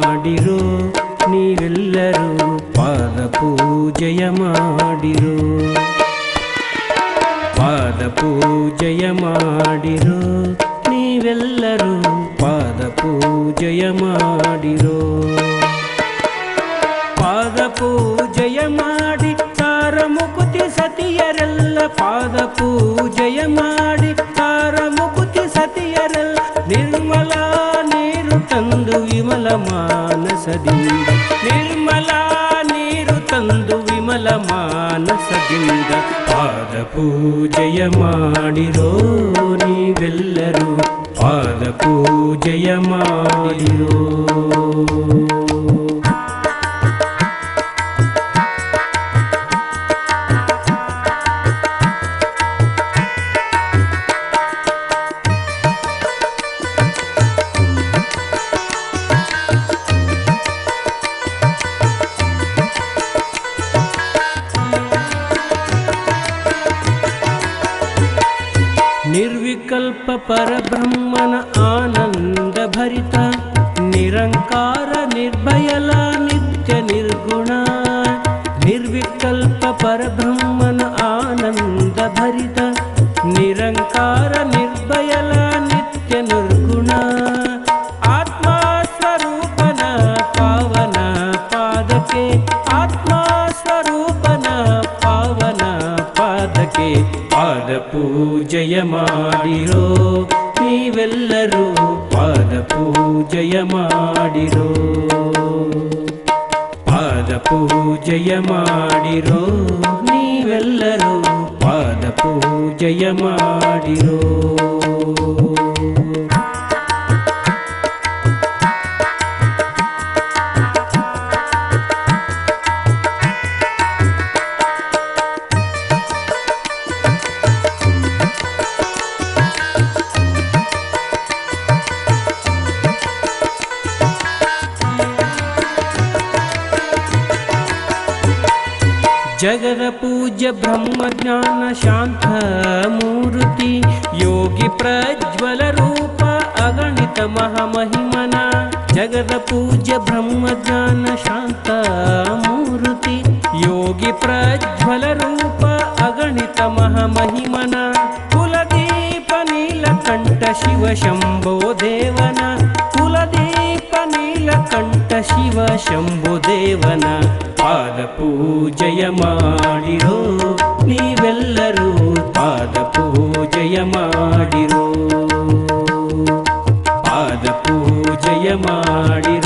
ಮಾಡಿರೋ ನೀವೆಲ್ಲರೂ ಪಾದ ಪೂಜೆಯ ಮಾಡಿರೋ. ಪಾದ ಪೂಜೆಯ ಮಾಡಿರೋ ನೀವೆಲ್ಲರೂ ಪಾದ ಪೂಜೆಯ ಮಾಡಿರೋ. ಪಾದ ಪೂಜೆಯ ಮಾಡಿ ತಾರ ಮುಕುತಿ ಸತಿಯರೆಲ್ಲ ಪಾದ ಪೂ ವಿಮಲ ಮಾನಸದಿಂದ ನಿರ್ಮಲ ನೀರು ತಂದು ವಿಮಲ ಮಾನಸದಿಂದ ಪಾದ ಪೂಜೆಯ ಮಾಡಿರೋ ನೀವೆಲ್ಲರೂ ಪಾದ ಪೂಜೆಯ ಮಾಡಿರೋ निर्विकल्पपरब्रह्मण आनन्दभरिता निरङ्कारनिर्भयला नित्य निर्गुणा। निर्विकल्पपरब्रह्मण आनन्दभरिता ಪೂಜೆಯ ಮಾಡಿರೋ ನೀವೆಲ್ಲರೂ ಪಾದ ಪೂಜೆಯ ಮಾಡಿರೋ. ಪಾದ ಪೂಜೆಯ ಮಾಡಿರೋ ನೀವೆಲ್ಲರೂ ಪಾದ ಪೂಜೆಯ ಮಾಡಿರೋ. जगदपूज्य ब्रह्मज्ञानशान्तमूर्ति शान्तमूर्ति योगी प्रज्वलरूप अगणित जगदपूज्य ब्रह्मज्ञानशान्तमूर्ति शान्तमूर्ति योगी प्रज्वलरूप अगणित कुलदीपनीलकण्ठ शिव शम्भो देवन ಶಿವ ಶಂಭು ದೇವನ ಪಾದ ಪೂಜೆಯ ಮಾಡಿರೋ. ನೀವೆಲ್ಲರೂ ಪಾದ ಪೂಜೆಯ ಮಾಡಿರೋ. ಪಾದ ಪೂಜೆಯ ಮಾಡಿರೋ.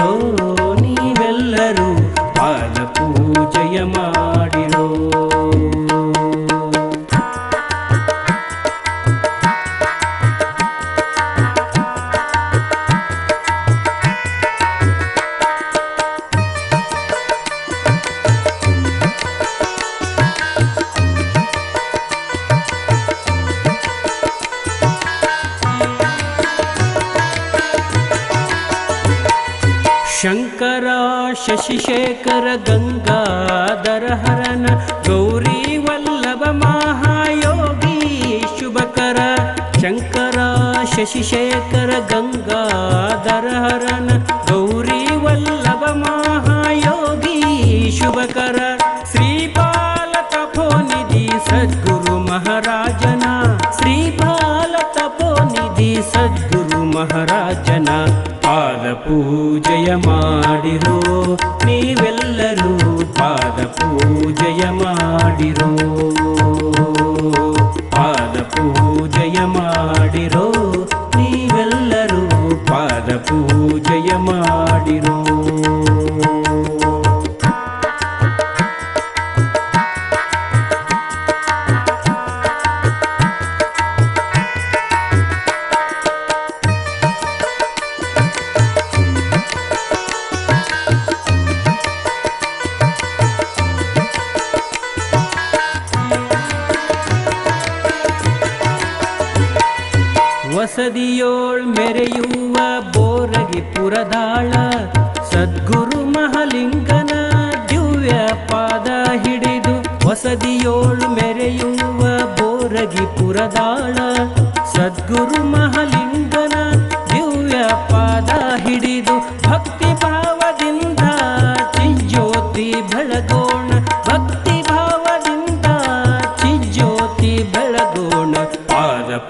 शङ्करा शशिशेखर शेखर गङ्गा हरन गौरी महायोगी शुभकर शङ्करा शशिशेखर शेखर गङ्गा धर महायोगी शुभकर श्रीपालतपोनिधि सद्गुरु महाराजना श्रीपालतपोनिधि सद्गुरु महाराज ಪೂಜೆಯ ಮಾಡಿರೋ ನೀವೆಲ್ಲರೂ ಪಾದ ಪೂಜೆಯ ಮಾಡಿರೋ. ವಸದಿಯೋಳ್ ಮೆರೆಯುವ ಬೋರಗಿ ಪುರದಾಳ ಸದ್ಗುರು ಮಹಲಿಂಗನ ದಿವ್ಯ ಪಾದ ಹಿಡಿದು ವಸದಿಯೋಳು ಮೆರೆಯುವ ಬೋರಗಿ ಪುರದಾಳ ಸದ್ಗುರು ಮಹಲಿಂಗನ ದಿವ್ಯ ಪಾದ ಹಿಡಿದು ಭಕ್ತಿ ಭಾವದಿಂದ ಜ್ಯೋತಿ ಬೆಳಗೋಣ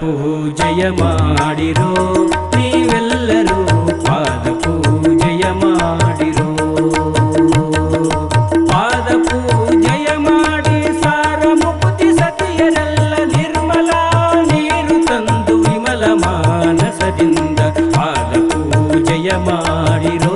ಪೂಜಯ ಮಾಡಿರೋ, ನೀವೆಲ್ಲರೂ ಪಾದ ಪೂಜಯ ಮಾಡಿರೋ. ಪಾದ ಪೂಜಯ ಮಾಡಿ ಸಾರ ಮುಕ್ತಿ ಸತಿಯರೆಲ್ಲ ನಿರ್ಮಲ ನೀರು ತಂದು ವಿಮಲ ಮಾನಸದಿಂದ ಪಾದ ಪೂಜಯ ಮಾಡಿರೋ.